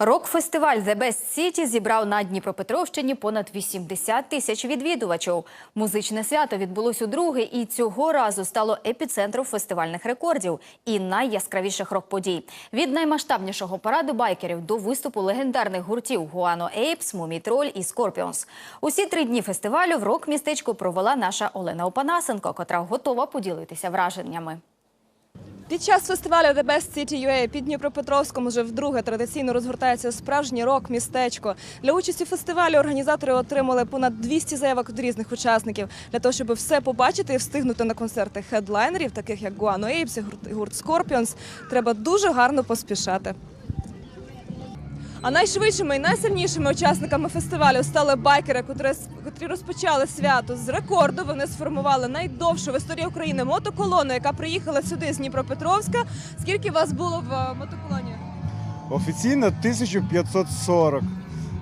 Рок-фестиваль The Best City зібрав на Дніпропетровщині понад 80 тисяч відвідувачів. Музичне свято відбулось удруге і цього разу стало епіцентром фестивальних рекордів і найяскравіших рок-подій. Від наймасштабнішого параду байкерів до виступу легендарних гуртів Гуано Ейпс, Мумітроль і Скорпіонс. Усі три дні фестивалю в рок-містечку провела наша Олена Опанасенко, котра готова поділитися враженнями. Під час фестивалю The Best City UA під Дніпропетровськом вже вдруге традиційно розгортається справжній рок-містечко. Для участі в фестивалі організатори отримали понад 200 заявок від різних учасників. Для того, щоб все побачити і встигнути на концерти хедлайнерів, таких як Guano Apes і гурт Scorpions, треба дуже гарно поспішати. А найшвидшими і найсильнішими учасниками фестивалю стали байкери, котрі, розпочали свято з рекорду. Вони сформували найдовшу в історії України мотоколону, яка приїхала сюди з Дніпропетровська. Скільки вас було в е, мотоколоні? Офіційно 1540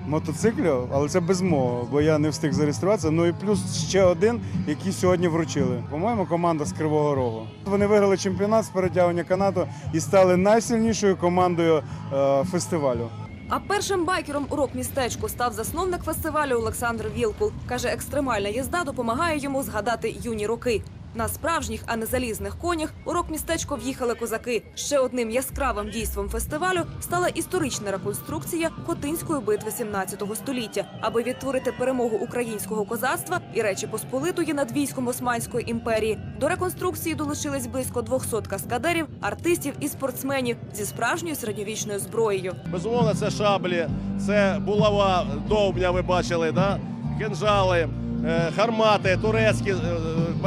мотоциклів, але це без мого, бо я не встиг зареєструватися. Ну і плюс ще один, який сьогодні вручили. По-моєму, команда з Кривого Рогу. Вони виграли чемпіонат з перетягування канату і стали найсильнішою командою е, фестивалю. А першим байкером у рок-містечку став засновник фестивалю Олександр Вілкул. Каже, екстремальна їзда допомагає йому згадати юні роки. На справжніх, а не залізних конях у рок-містечко в'їхали козаки. Ще одним яскравим дійством фестивалю стала історична реконструкція Хотинської битви 17 століття, аби відтворити перемогу українського козацтва і Речі Посполитої над військом Османської імперії. До реконструкції долучились близько 200 каскадерів, артистів і спортсменів зі справжньою середньовічною зброєю. Безумовно, це шаблі, це булава, довбня, ви бачили, да? кинжали, е, гармати, турецькі е,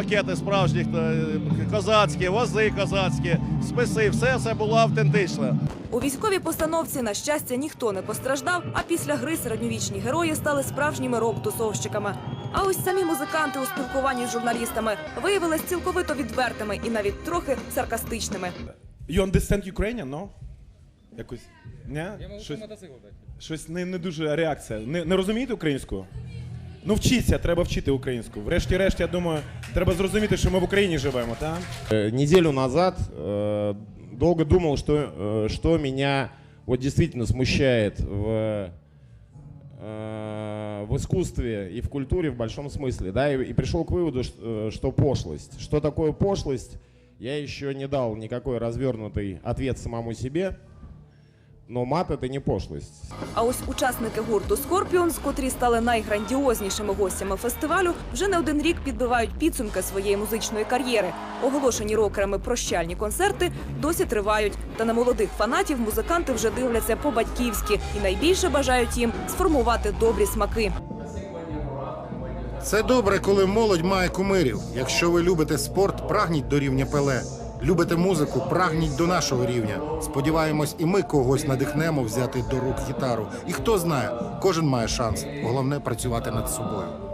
пакети справжніх, е, козацькі, вози козацькі, списи. Все це було автентичне. У військовій постановці, на щастя, ніхто не постраждав, а після гри середньовічні герої стали справжніми рок-тусовщиками. А ось самі музиканти у спілкуванні з журналістами виявилися цілковито відвертими і навіть трохи саркастичними. You understand Ukrainian, no? Якось. Ні? Щось, щось не, не дуже реакція. Не, не розумієте українську? Ну вчіться, треба вчити українську. Врешті-решт, я думаю, треба зрозуміти, що ми в Україні живемо, так? Э, Неделю назад э, долго думал, что, э, что меня вот действительно смущает в, э, в искусстве и в культуре в большом смысле, да, и, и пришел к выводу, что, э, что пошлость. Что такое пошлость, я еще не дал никакой развернутый ответ самому себе, Но мат это не пошлость. А ось учасники гурту Скорпіонс, котрі стали найграндіознішими гостями фестивалю, вже не один рік підбивають підсумки своєї музичної кар'єри. Оголошені рокерами прощальні концерти досі тривають. Та на молодих фанатів музиканти вже дивляться по-батьківськи і найбільше бажають їм сформувати добрі смаки. Це добре, коли молодь має кумирів. Якщо ви любите спорт, прагніть до рівня Пеле. Любите музику, прагніть до нашого рівня. Сподіваємось, і ми когось надихнемо взяти до рук гітару. І хто знає, кожен має шанс. Головне працювати над собою.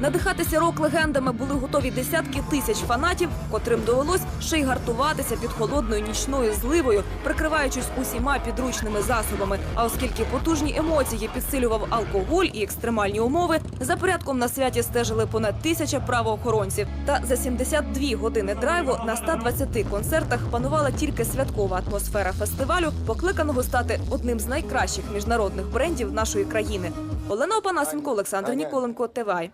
Надихатися рок-легендами були готові десятки тисяч фанатів, котрим довелось ще й гартуватися під холодною нічною зливою, прикриваючись усіма підручними засобами. А оскільки потужні емоції підсилював алкоголь і екстремальні умови, за порядком на святі стежили понад тисяча правоохоронців. Та за 72 години драйву на 120 концертах панувала тільки святкова атмосфера фестивалю, покликаного стати одним з найкращих міжнародних брендів нашої країни. Олена Опанасенко, Олександр Ніколенко, ТВАЙ.